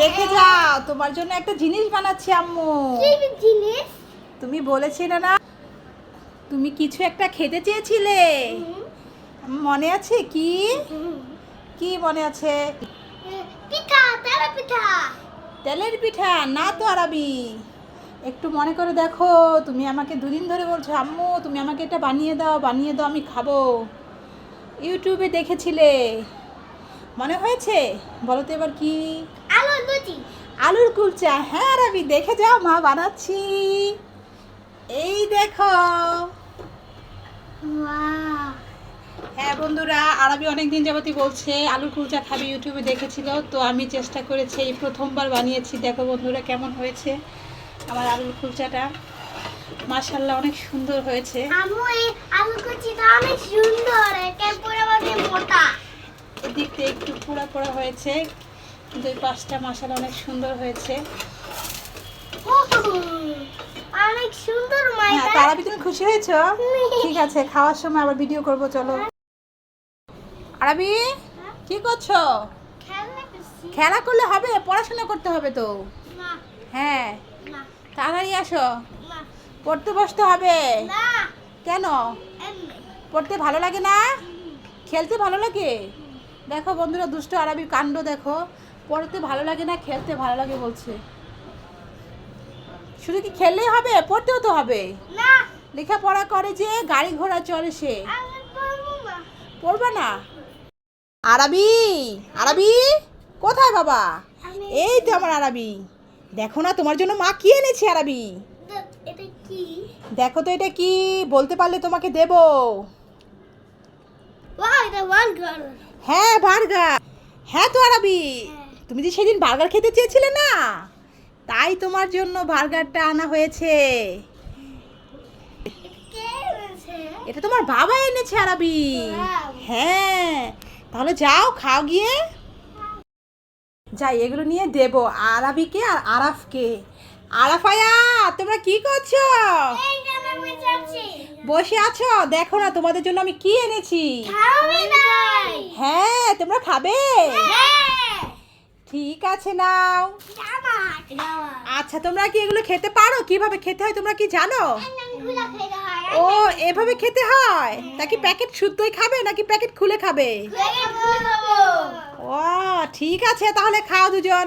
দেখে যাও। তোমার জন্য একটা জিনিস বানাচ্ছি আম্মু। জিনিস? তুমি বলেছিলে না? তুমি কিছু একটা খেতে চেয়েছিলে? মনে আছে কি? কি মনে আছে? পিঠা তারা পিঠা। তেলের পিঠা না তো আরবি। একটু মনে করে দেখো তুমি আমাকে দুদিন ধরে বলছো আম্মু তুমি আমাকে এটা বানিয়ে দাও বানিয়ে দাও আমি খাব। ইউটিউবে দেখেছিলে। মনে হয়েছে? বলো তো এবার কি? আলুর কুলচা হ্যাঁ আরবি দেখে যাও মা বানাচ্ছি। এই দেখো। হ্যাঁ বন্ধুরা আরবি অনেক দিন যাবতই বলছে আলুর কুলচা খাবি ইউটিউবে দেখেছিল তো আমি চেষ্টা করেছি এই প্রথমবার বানিয়েছি। দেখো বন্ধুরা কেমন হয়েছে আমার আলুর কুলচাটা। মাশাল্লাহ অনেক সুন্দর হয়েছে। আম্মু এই আলু কুচিটা অনেক সুন্দর মোটা। এদিকটা একটু পোড়া পোড়া হয়েছে। কিন্তু ওই পাশটা মাশাল্লাহ অনেক সুন্দর হয়েছে। অনেক সুন্দর হ্যাঁ মাইটা আরবি তুমি খুশি হয়েছো? ঠিক আছে খাওয়ার সময় আবার ভিডিও করব চলো। আরবি কি করছ? খেলা করলে হবে পড়াশোনা করতে হবে তো? হ্যাঁ। তাড়াতাড়ি আসো। পড়তে বসতে হবে? কেন? পড়তে ভালো লাগে না? খেলতে ভালো লাগে? দেখো বন্ধুরা দুষ্ট আরবি কাণ্ড দেখো। পড়তে ভালো লাগে না খেলতে ভালো লাগে বলছে। শুধু কি খেললেই হবে? পড়তেও তো হবে। লেখাপড়া করে যে গাড়ি ঘোড়া চলে সে। পড়বে না। আরবি আরবি কোথায় বাবা? এই তো আমার আরবি। দেখো না তোমার জন্য মা কি এনেছে আরবি? দেখো তো এটা কি বলতে পারলে তোমাকে দেব। হ্যাঁ বার্গার। হ্যাঁ তো আরবি। হ্যাঁ। তুমি যে সেদিন বার্গার খেতে চেয়েছিলে না? তাই তোমার জন্য বার্গারটা আনা হয়েছে। এটা তোমার বাবা এনেছে আরবি। হ্যাঁ তাহলে যাও খাও গিয়ে। যাই এগুলো নিয়ে দেব আরাবিকে আর আরাফকে। আরাফায়া তোমরা কি করছ? বসে আছো। দেখো না তোমাদের জন্য আমি কি এনেছি। হ্যাঁ তোমরা খাবে। হ্যাঁ। ঠিক আছে নাও। আচ্ছা তোমরা কি এগুলো খেতে পারো? কীভাবে খেতে হয় তোমরা কি জানো? হয় ও এভাবে খেতে হয়? তা নাকি প্যাকেট শুদ্ধই খাবে নাকি প্যাকেট খুলে খাবে? ও ঠিক আছে তাহলে খাও দুজন।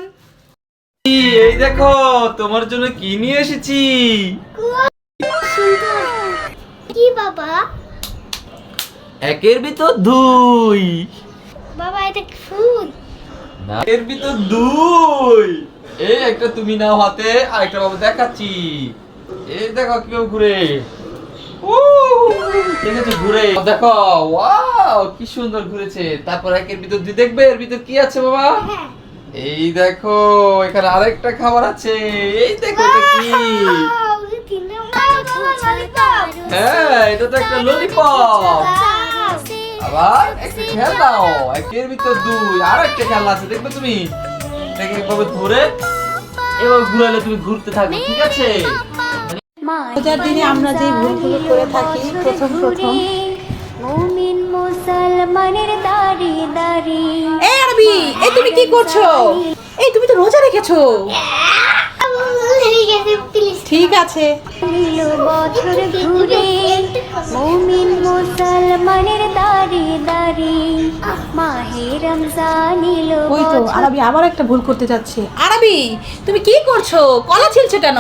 এই দেখো তোমার জন্য কি নিয়ে এসেছি? কি বাবা? একের ভিতর দুই। বাবা এটা ফুল। না। এর ভিতর দুই। এই একটা তুমি নাও হাতে আর একটা বাবা দেখাচ্ছি। এই দেখো কীভাবে ঘুরে। ঘুরে? দেখো ওয়াও কি সুন্দর ঘুরেছে। তারপর একের ভিতর দুই দেখবে এর ভিতর কি আছে বাবা? এই দেখো এখানে আরেকটা খাবার আছে। এই দেখো এটা কি. হ্যাঁ এটা তো একটা ললিপপ আবার একটা খেলনাও একের ভিতর দুই আর একটা খেলনা আছে দেখবে তুমি? এটাকে এভাবে ধরে এভাবে ঘুরালে তুমি ঘুরতে থাকবে ঠিক আছে? রোজার দিনে আমরা যে ভুলগুলো করে থাকি প্রথম প্রথম। মুমিন মুসলমানের দাড়ি দাড়ি। এই আরবি এই তুমি কি করছ? এই তুমি তো রোজা রেখেছো। ঠিক আছে, please. ঠিক আছে নিল বছর ঘুরে মুমিন মুসলমানের দাড়ি দাড়ি মাহে রমজান এলো ওই তো আরবি আবার একটা ভুল করতে যাচ্ছে। আরবি তুমি কি করছ? কলা ছিলছো কেন?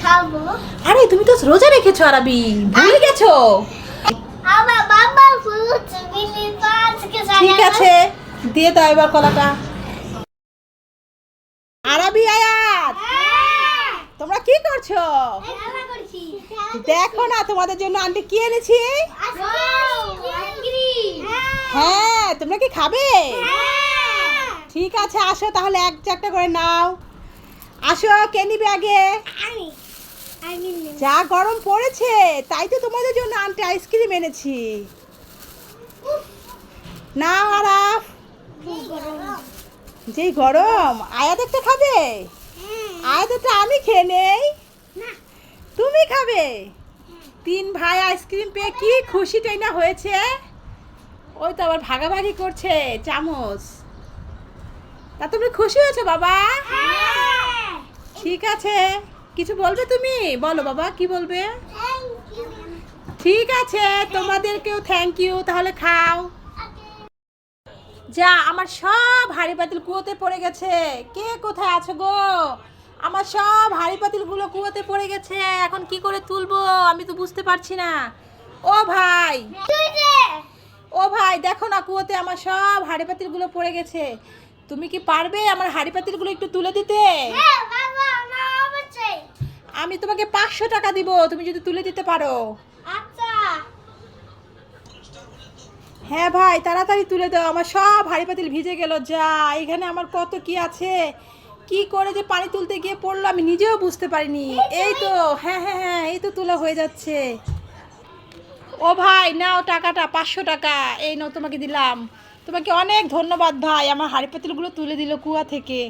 খাব আরে তুমি তো রোজা রেখেছো আরবি। ভুলে গেছো? আমার বাবার ফুল ঠিক আছে দিয়ে দাও এবার কলাটা। আরবি আয়াত। তোমরা কি করছ? দেখো না, তোমাদের জন্য আন্টি কি এনেছি? হ্যাঁ তোমরা কি খাবে? ঠিক আছে, আসো, তাহলে এক চারটা করে নাও। আসো, কে নিবে আগে? যা গরম পড়েছে, তাই তো তোমাদের জন্য আন্টি আইসক্রিম এনেছি। নাও, আরাফ। যেই গরম, আয়াত একটা খাবে? আয়াত একটা আমি খেয়ে নেই? তুমি খাবে? তিন ভাই আইসক্রিম পেয়ে কি খুশিটাই না হয়েছে? ওই তো আবার ভাগাভাগি করছে চামচ। তা তুমি খুশি হয়েছো বাবা? হ্যাঁ। ঠিক আছে। কিছু বলবে তুমি? বলো বাবা কি বলবে? ঠিক আছে তোমাদেরকেও থ্যাংক ইউ তাহলে খাও। যা আমার সব হাঁড়ি পাতিল কুয়োতে পড়ে গেছে। কে কোথায় আছো গো? আমার সব হাঁড়ি পাতিলগুলো কুয়োতে পড়ে গেছে, এখন কি করে তুলবো আমি তো বুঝতে পারছি না। ও ভাই! ও ভাই, দেখো না কুয়োতে আমার সব হাঁড়ি পাতিলগুলো পড়ে গেছে। তুমি কি পারবে আমার হাঁড়ি পাতিলগুলো একটু তুলে দিতে? আমি তোমাকে পাঁচশো টাকা দিব, তুমি যদি তুলে দিতে পারো। হ্যাঁ ভাই, তাড়াতাড়ি তুলে দাও, আমার সব হাঁড়ি পাতিল ভিজে গেল, যা, এখানে আমার কত কি আছে? কি করে যে পানি তুলতে গিয়ে পড়ল আমি নিজেও বুঝতে পারিনি। এই তো হ্যাঁ হ্যাঁ হ্যাঁ এই তো তোলা হয়ে যাচ্ছে। ও ভাই, নাও টাকাটা, পাঁচশো টাকা। এই নাও, তোমাকে দিলাম। তোমাকে অনেক ধন্যবাদ ভাই, আমার হাড়ি পাতিলগুলো তুলে দিল কুয়া থেকে।